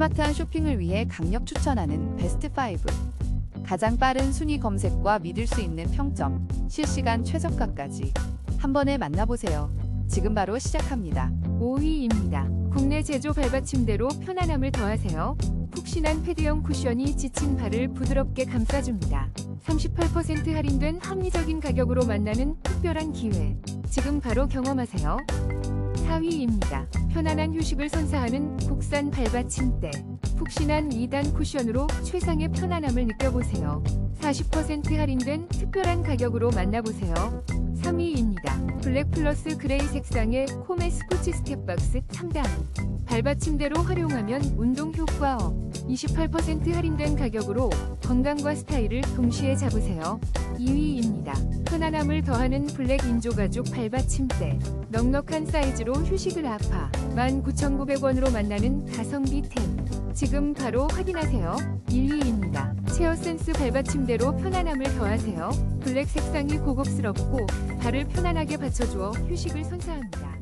스마트한 쇼핑을 위해 강력 추천하는 베스트 5. 가장 빠른 순위 검색과 믿을 수 있는 평점, 실시간 최저가까지 한 번에 만나보세요. 지금 바로 시작합니다. 5위입니다. 국내 제조 발받침대로 편안함을 더하세요. 푹신한 패드형 쿠션이 지친 발을 부드럽게 감싸줍니다. 38% 할인된 합리적인 가격으로 만나는 특별한 기회. 지금 바로 경험하세요. 4위입니다. 편안한 휴식을 선사하는 국산 발받침대. 푹신한 2단 쿠션으로 최상의 편안함을 느껴보세요. 40% 할인된 특별한 가격으로 만나보세요. 3위입니다. 블랙 플러스 그레이 색상의 코메 스포츠 스텝박스 3단. 발받침대로 활용하면 운동 효과 업. 28% 할인된 가격으로 건강과 스타일을 동시에 잡으세요. 2위입니다. 편안함을 더하는 블랙 인조 가죽 발받침대. 넉넉한 사이즈로 휴식을 아파. 19,900원으로 만나는 가성비 템. 지금 바로 확인하세요. 1위입니다. 체어센스 발받침대로 편안함을 더하세요. 블랙 색상이 고급스럽고 발을 편안하게 받쳐주어 휴식을 선사합니다.